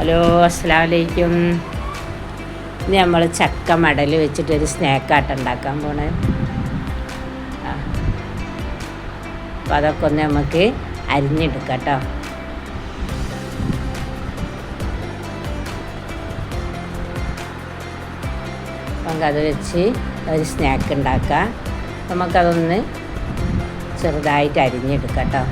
Hello അസ്സാം വലൈക്കും ഇനി നമ്മൾ ചക്ക മടൽ വെച്ചിട്ടൊരു സ്നാക്കാട്ട് ഉണ്ടാക്കാൻ പോണേ. അപ്പം അതൊക്കെ ഒന്ന് നമുക്ക് അരിഞ്ഞെടുക്കാം കേട്ടോ. നമുക്ക് അത് വെച്ച് ഒരു സ്നാക്ക് ഉണ്ടാക്കാം. നമുക്കതൊന്ന് ചെറുതായിട്ട് അരിഞ്ഞെടുക്കാം കേട്ടോ.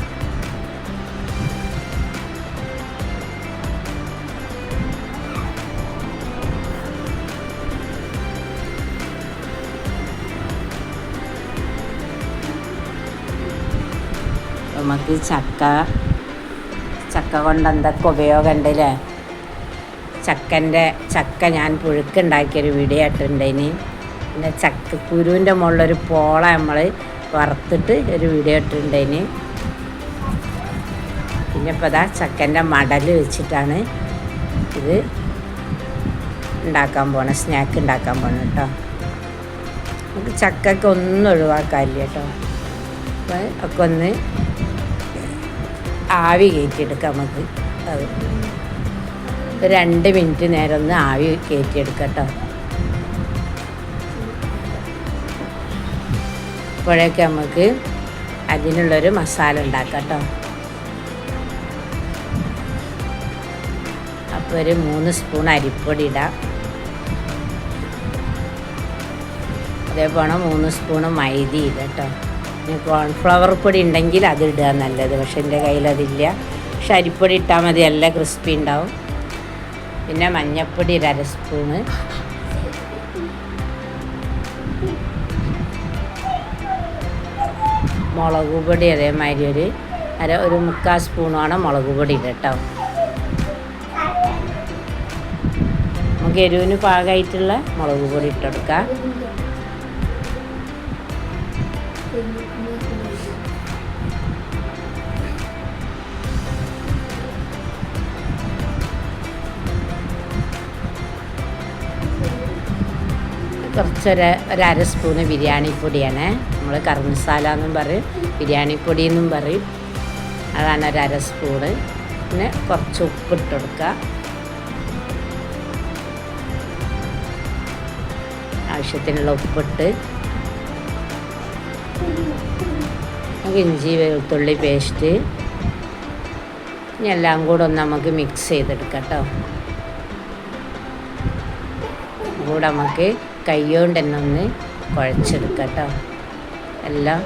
നമുക്ക് ചക്ക ചക്ക കൊണ്ട് എന്തൊക്കെ ഉപയോഗം ഉണ്ടല്ലേ ചക്കന്റെ ചക്ക ഞാൻ പുഴുക്കുണ്ടാക്കിയൊരു വീഡിയോ ഇട്ടിട്ടുണ്ടേനി പിന്നെ ചക്ക കുരുവിന്റെ മുകളിലൊരു പോള നമ്മൾ വറുത്തിട്ട് ഒരു വീഡിയോ ഇട്ടിട്ടുണ്ട് ഇനി പിന്നെ ഇപ്പോൾ അതാ ചക്കന്റെ മടൽ വെച്ചിട്ടാണ് ഇത് ഉണ്ടാക്കാൻ പോണ സ്നാക്ക് ഉണ്ടാക്കാൻ പോണ കേട്ടോ നമുക്ക് ചക്കൊക്കെ ഒന്നും ഒഴിവാക്കാനില്ല കേട്ടോ അപ്പോൾ ഒക്കെ ഒന്ന് ആവി കയറ്റിയെടുക്കാം നമുക്ക്. അത് രണ്ട് മിനിറ്റ് നേരം ഒന്ന് ആവി കയറ്റിയെടുക്കാം കേട്ടോ ഇപ്പോഴൊക്കെ നമുക്ക് അതിനുള്ളൊരു മസാല ഉണ്ടാക്കാം കേട്ടോ അപ്പോൾ ഒരു മൂന്ന് സ്പൂൺ അരിപ്പൊടി ഇടാം. അതേപോലെ മൂന്ന് സ്പൂണ് മൈദ ഇടട്ടോ കോൺഫ്ലവർ പൊടി ഉണ്ടെങ്കിൽ അത് നല്ലത്. പക്ഷെ എന്റെ കയ്യിൽ അതില്ല. പക്ഷെ അരിപ്പൊടി ഇട്ടാൽ മതി. നല്ല ക്രിസ്പി ഉണ്ടാവും. പിന്നെ മഞ്ഞൾപ്പൊടി ഒരു അര സ്പൂണ്. മുളക് പൊടി അതേമാതിരി ഒരു അര ഒരു മുക്കാൽ സ്പൂണാണ് മുളക് പൊടി കേട്ടോ. നമുക്ക് എരിവിന് പാകമായിട്ടുള്ള മുളക് പൊടി ഇട്ടെടുക്കാം കുറച്ചൊരു ഒരു അര സ്പൂണ് ബിരിയാണി പൊടിയാണ്. നമ്മൾ കറി മസാല എന്നും പറയും ബിരിയാണി പൊടി എന്നും പറയും. അതാണ് ഒരു അര സ്പൂണ്. പിന്നെ കുറച്ച് ഉപ്പിട്ട് കൊടുക്കുക. ആവശ്യത്തിനുള്ള ഉപ്പിട്ട് ഇഞ്ചി വെളുത്തുള്ളി പേസ്റ്റ്. ഇനി എല്ലാം കൂടെ ഒന്ന് നമുക്ക് മിക്സ് ചെയ്തെടുക്കാം കേട്ടോ. കൂടെ നമുക്ക് കൈകൊണ്ട് തന്നെ ഒന്ന് കുഴച്ചെടുക്കുക കേട്ടോ എല്ലാം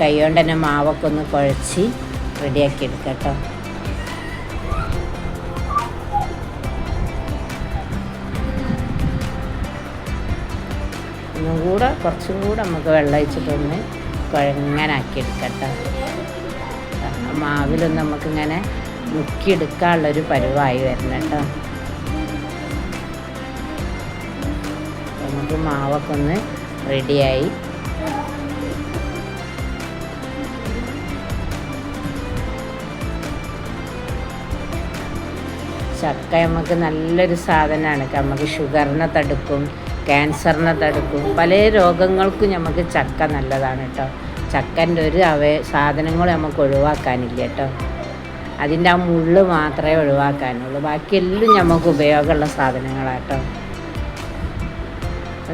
കൈകൊണ്ട് തന്നെ മാവൊക്കെ ഒന്ന് കുഴച്ച് റെഡിയാക്കി എടുക്കാം കേട്ടോ കൂടെ കുറച്ചും കൂടെ നമുക്ക് വെള്ളം ഒഴിച്ചിട്ടൊന്ന് കുഴങ്ങനാക്കി എടുക്കട്ടോ മാവിലൊന്ന് നമുക്കിങ്ങനെ മുക്കിയെടുക്കാനുള്ളൊരു പരുവായി വരണം കേട്ടോ. നമുക്ക് മാവൊക്കെ ഒന്ന് റെഡിയായി. ചക്ക നമുക്ക് നല്ലൊരു സാധനമാണ്. നമുക്ക് ഷുഗറിനെ തടുക്കും. ക്യാൻസറിനെ തടുക്കും. പല രോഗങ്ങൾക്കും നമുക്ക് ചക്ക നല്ലതാണ് കേട്ടോ ചക്കന്റെ ഒരു അവ സാധനങ്ങൾ നമുക്ക് ഒഴിവാക്കാനില്ല കേട്ടോ അതിന്റെ ആ മുള്ള് മാത്രമേ ഒഴിവാക്കാനുള്ളൂ. ബാക്കിയെല്ലാം നമുക്ക് ഉപയോഗമുള്ള സാധനങ്ങളാട്ടോ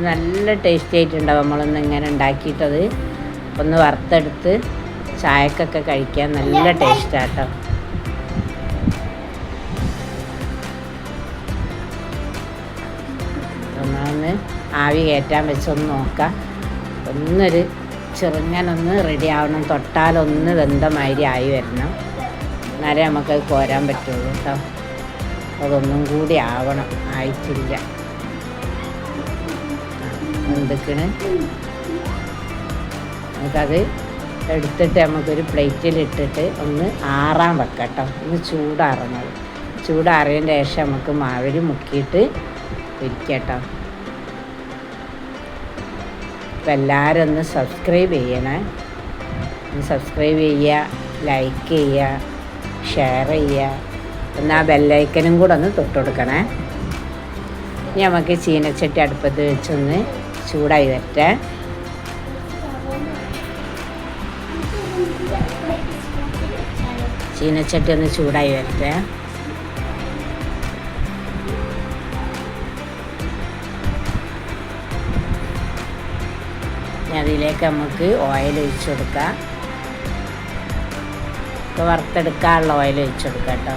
നല്ല ടേസ്റ്റി ആയിട്ടുണ്ടാവും നമ്മളൊന്ന് ഇങ്ങനെ ഉണ്ടാക്കിയിട്ടത്. ഒന്ന് വറുത്തെടുത്ത് ചായക്കൊക്കെ കഴിക്കാൻ നല്ല ടേസ്റ്റാണ് നമ്മളൊന്ന് ആവി കയറ്റാൻ വെച്ചൊന്ന് നോക്കാം. ഒന്നൊരു ചെറുങ്ങനൊന്ന് റെഡി ആവണം. തൊട്ടാലൊന്ന് വെന്തമാതിരി ആയി വരണം. എന്നാലേ നമുക്കത് കോരാൻ പറ്റുള്ളൂ കേട്ടോ. അതൊന്നും കൂടി ആവണം. ആയിട്ടില്ല. എന്തൊക്കെയാണ്? നമുക്കത് എടുത്തിട്ട് നമുക്കൊരു പ്ലേറ്റിൽ ഇട്ടിട്ട് ഒന്ന് ആറാൻ വെക്കാം കേട്ടോ. ഒന്ന് ചൂടാറണത് ചൂടാറിയതിന് ശേഷം നമുക്ക് മാവിൽ മുക്കിയിട്ട് ഇരിക്കട്ടോ അപ്പം എല്ലാവരും ഒന്ന് സബ്സ്ക്രൈബ് ചെയ്യണേ. ഒന്ന് സബ്സ്ക്രൈബ് ചെയ്യുക ലൈക്ക് ചെയ്യുക ഷെയർ ചെയ്യുക. എന്നാൽ ബെല്ലൈക്കനും കൂടെ ഒന്ന് തൊട്ട് കൊടുക്കണേ. ഇനി നമുക്ക് ചീനച്ചട്ടി അടുപ്പത്ത് വെച്ചൊന്ന് ചൂടായി വരട്ടെ. ചീനച്ചട്ടി ഒന്ന് ചൂടായി വരട്ടെ. ഇനി അതിലേക്ക് നമുക്ക് ഓയിൽ ഒഴിച്ചു കൊടുക്കാം. ഇപ്പോൾ വറുത്തെടുക്കാനുള്ള ഓയിൽ ഒഴിച്ചു കൊടുക്കാം കേട്ടോ.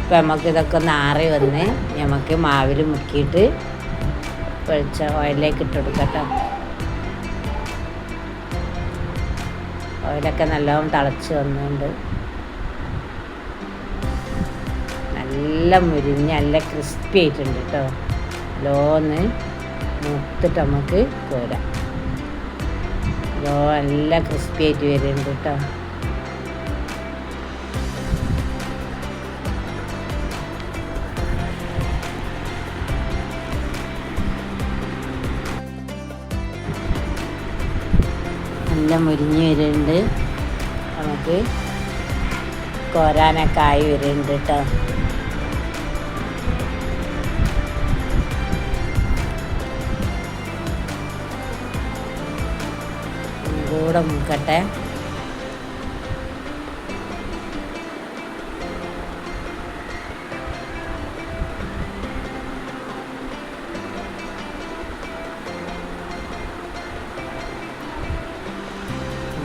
ഇപ്പം നമുക്ക് ഇതൊക്കെ ഒന്ന് ആറി വന്ന് നമുക്ക് മാവിൽ മുക്കിയിട്ട് വെളിച്ച ഓയിലേക്ക് ഇട്ട് കൊടുക്കട്ടോ ഓയിലൊക്കെ നല്ലോണം തിളച്ച് വന്നുകൊണ്ട് നല്ല മുരിഞ്ഞ് നല്ല ക്രിസ്പി ആയിട്ടുണ്ട് കേട്ടോ ലോന്ന് മുത്തിട്ട് നമുക്ക് കോരാം. ലോ നല്ല ക്രിസ്പി ആയിട്ട് വരുന്നുണ്ട് കേട്ടോ നല്ല മുരിഞ്ഞ് വരുന്നുണ്ട്. നമുക്ക് കോരാനൊക്കെ ആയി വരുന്നുണ്ട് കേട്ടോ. കൂടെ മുക്കട്ടെ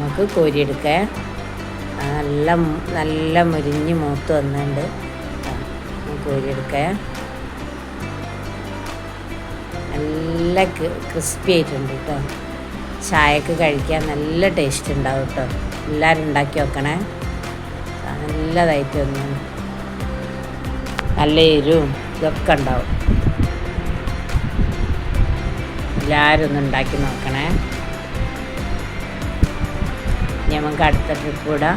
നമുക്ക് കോരിയെടുക്കാം നല്ല നല്ല മുരിഞ്ഞ് മൂത്ത് നമുക്ക് കോരിയെടുക്കാം നല്ല ക്രിസ്പി ആയിട്ടുണ്ട് കേട്ടോ. ചായക്ക് കഴിക്കാൻ നല്ല ടേസ്റ്റ് ഉണ്ടാവും കേട്ടോ. എല്ലാവരും ഉണ്ടാക്കി വെക്കണേ. നല്ലതായിട്ട് വന്നു നല്ല എരിവും ഇതൊക്കെ ഉണ്ടാവും. എല്ലാവരും ഒന്ന് ഉണ്ടാക്കി നോക്കണേ. നമുക്ക് അടുത്ത ട്രിപ്പ് കൂടാ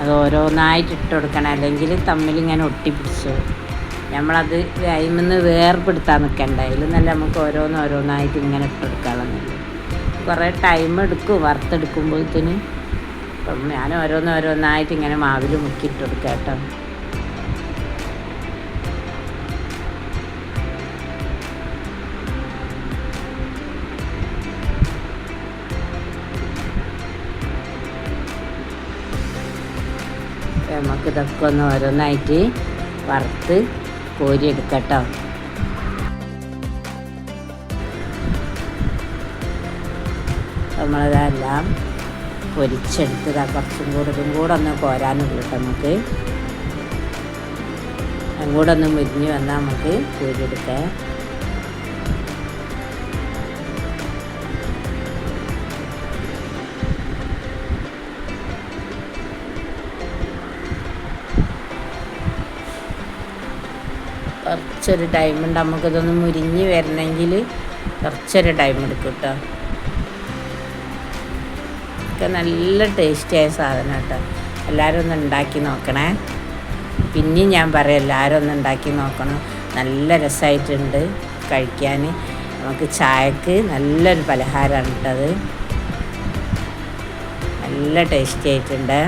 അത് ഓരോന്നായിട്ട് ഇട്ട് കൊടുക്കണം. അല്ലെങ്കിൽ തമ്മിൽ ഇങ്ങനെ ഒട്ടിപ്പിടിച്ചു നമ്മളത് അതിൽ വേർപെടുത്താൻ നിൽക്കണ്ട. അതിൽ നല്ല നമുക്ക് ഓരോന്നോരോന്നായിട്ട് ഇങ്ങനെ ഇട്ട് കൊടുക്കാമെന്നുണ്ട് കുറേ ടൈം എടുക്കും വറുത്തെടുക്കുമ്പോഴത്തേന്. അപ്പം ഞാൻ ഓരോന്ന് ഓരോന്നായിട്ട് ഇങ്ങനെ മാവിൽ മുക്കിയിട്ട് കൊടുക്കാം കേട്ടോ നമുക്കിതൊക്കെ ഒന്ന് ഓരോന്നായിട്ട് വറുത്ത് കോരിയെടുക്കട്ടോ നമ്മളിതെല്ലാം പൊരിച്ചെടുത്തതാ. കുറച്ചും കൂടെ ഇതും കൂടെ ഒന്ന് കോരാനുള്ളൂ കേട്ടോ നമുക്ക്. കൂടെ ഒന്ന് മുരിഞ്ഞ് വന്നാൽ നമുക്ക് കൂരിയെടുക്കാം. കുറച്ചൊരു ടൈമുണ്ട് നമുക്കിതൊന്ന് മുരിഞ്ഞ് വരണമെങ്കിൽ കുറച്ചൊരു ടൈം എടുക്കും കേട്ടോ. ഒക്കെ നല്ല ടേസ്റ്റിയായ സാധനം കേട്ടോ. എല്ലാവരും ഒന്ന് ഉണ്ടാക്കി നോക്കണേ. പിന്നെയും ഞാൻ പറയാം എല്ലാവരും ഒന്ന് ഉണ്ടാക്കി നോക്കണം. നല്ല രസമായിട്ടുണ്ട് കഴിക്കാൻ. നമുക്ക് ചായക്ക് നല്ലൊരു പലഹാരമാണ് ഇട്ടത് നല്ല ടേസ്റ്റി ആയിട്ടുണ്ട്.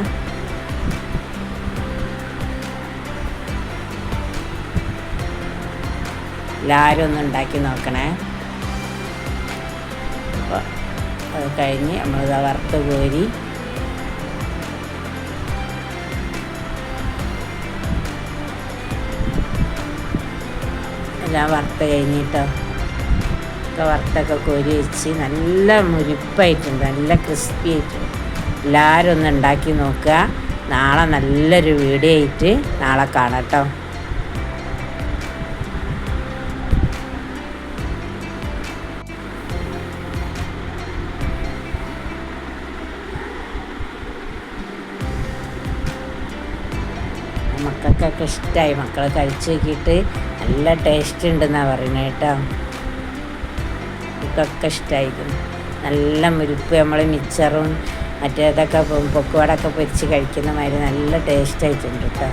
എല്ലാവരും ഒന്ന് ഉണ്ടാക്കി നോക്കണേ. അത് കഴിഞ്ഞ് നമ്മളിത് വറുത്ത് കോരി എല്ലാം വറുത്ത് കഴിഞ്ഞിട്ടോ. ഒക്കെ വറുത്തൊക്കെ കോരി വെച്ച് നല്ല മുരിപ്പായിട്ടുണ്ട് നല്ല ക്രിസ്പി ആയിട്ടുണ്ട്. എല്ലാവരും ഒന്ന് ഉണ്ടാക്കി നോക്കുക. നാളെ നല്ലൊരു വീഡിയോ ആയിട്ട് നാളെ കാണാം കേട്ടോ. മക്കൾക്കൊക്കെ ഇഷ്ടമായി മക്കളെ കഴിച്ച് നോക്കിയിട്ട്. നല്ല ടേസ്റ്റ് ഉണ്ടെന്നാണ് പറയുന്നത് കേട്ടോ. ഇതൊക്കെ ഇഷ്ടമായിരുന്നു നല്ല മുരുപ്പ് നമ്മൾ മിച്ചറും മറ്റേതൊക്കെ പൊക്കുവാടൊക്കെ പൊരിച്ച് കഴിക്കുന്ന മാതിരി നല്ല ടേസ്റ്റ് ആയിട്ടുണ്ട് കേട്ടോ.